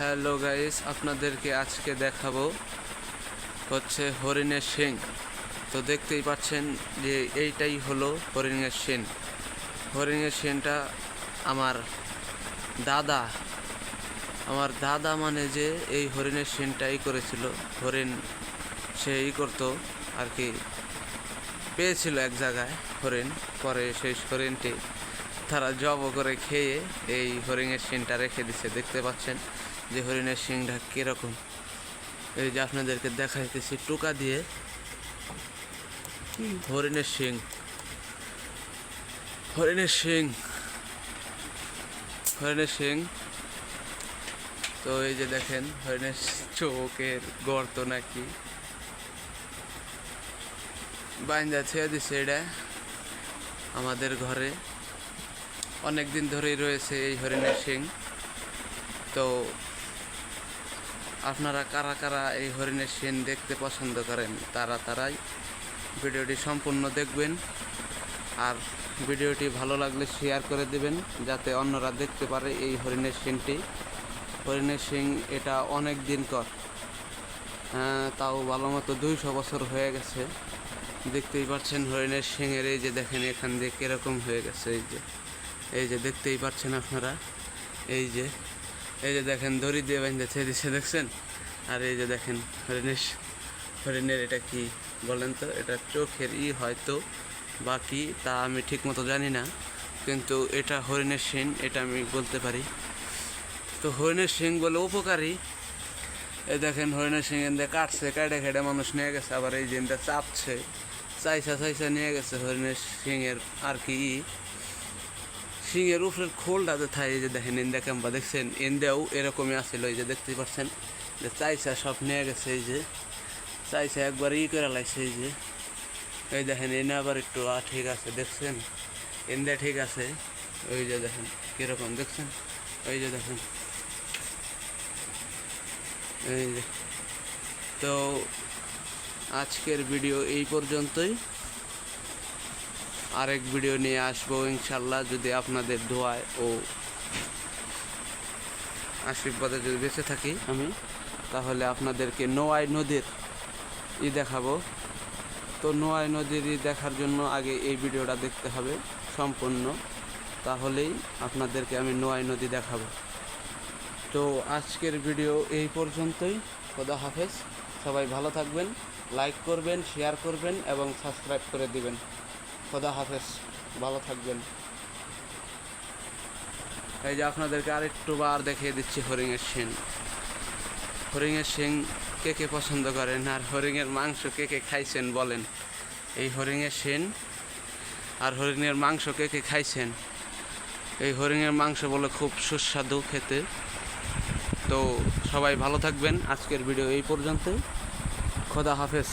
Hello guys আপনাদেরকে আজকে দেখাবো হচ্ছে হরিণের শিং। তো দেখতেই পাচ্ছেন যে এইটাই হলো হরিণের শিং। হরিণের শিংটা আমার দাদা আমার দাদা মানে যে এই হরিণের শিংটাই করেছিল। হরিণ সে ই করতো আর কি, পেয়েছিল এক জায়গায় হরিণ। পরে সেই হরিণটি তারা জব করে খেয়ে এই হরিণের শিংটা রেখে দিছে। দেখতে পাচ্ছেন যে হরিণের শিংটা কীরকম? এই যে আপনাদেরকে দেখাইতেছি, টোকা দিয়ে হরিণের শিং হরিণের শিং হরিণের শিং তো এই যে দেখেন, হরিণের চোখের গর্ত নাকি। বাইন্দা ছেড়ে দিছে এটা আমাদের ঘরে। অনেক দিন ধরেই রয়েছে এই হরিণের শিং তো আপনারা কারা কারা এই হরিণের শিং দেখতে পছন্দ করেন, তারা তারাই ভিডিওটি সম্পূর্ণ দেখবেন। আর ভিডিওটি ভালো লাগলে শেয়ার করে দেবেন, যাতে অন্যরা দেখতে পারে এই হরিণের শিংটি হরিণের সিং এটা অনেক দিন কর তাও ভালো মতো দুইশো বছর হয়ে গেছে। দেখতেই পাচ্ছেন হরিণের শিঙের এই যে দেখেন এখান দিয়ে কীরকম হয়ে গেছে, এই যে এই যে দেখতেই পাচ্ছেন আপনারা, এই যে এই যে দেখেন দড়ি দিয়ে বেঁধে ছেড়ে দিচ্ছে দেখছেন? আর এই যে দেখেন হরিণের হরিণের এটা কি বলেন তো? এটা চোখের ই হয়তো বাকি, তা আমি ঠিক মতো জানি না। কিন্তু এটা হরিণের শিং, এটা আমি বলতে পারি। তো হরিণের শিং বলে উপকারী। এই দেখেন হরিণের শিং এনে কাটছে, কাটে খেটে মানুষ নিয়ে গেছে, আবার এই যে চাপছে, চাইসা চাইসা নিয়ে গেছে হরিণের শিঙের আর কি। শিঙের উপরের খোলটাতে থাকে এই যে দেখেন ইন্দা ক্যাম্পা দেখছেন ইন্দাও এরকমই আসছিল এই যে দেখতে পাচ্ছেন যে চাইসা সব নিয়ে গেছে এই যে চাইসা একবার ই করে লাগছে এই যে এই দেখেন এনে আবার একটু আ ঠিক আছে দেখছেন ইন্দা ঠিক আছে ওই যে দেখেন কীরকম দেখছেন ওই যে দেখেন এই যে তো আজকের ভিডিও এই পর্যন্তই আরেক ভিডিও নিয়ে আসব, ইনশাল্লাহ যদি আপনাদের দোয়ায় ও আশীর্বাদে যদি বেঁচে থাকি আমি, তাহলে আপনাদেরকে নোয়াই নদীর ই দেখাবো। তো নোয়াই নদীর ই দেখার জন্য আগে এই ভিডিওটা দেখতে হবে সম্পূর্ণ, তাহলেই আপনাদেরকে আমি নোয়াই নদী দেখাবো। তো আজকের ভিডিও এই পর্যন্তই, খোদা হাফেজ। সবাই ভালো থাকবেন লাইক করবেন শেয়ার করবেন এবং সাবস্ক্রাইব করে দিবেন। খোদা হাফেজ, ভালো থাকবেন। এই যে আপনাদেরকে আরেকটু বার দেখিয়ে দিচ্ছি হরিণের শিং। হরিণের শিং কে কে পছন্দ করেন আর হরিণের মাংস কে কে খাইছেন বলেন। এই হরিণের শিং আর হরিণের মাংস কে কে খাইছেন? এই হরিণের মাংস বলে খুব সুস্বাদু খেতে। তো সবাই ভালো থাকবেন। আজকের ভিডিও এই পর্যন্তই। খোদা হাফেজ।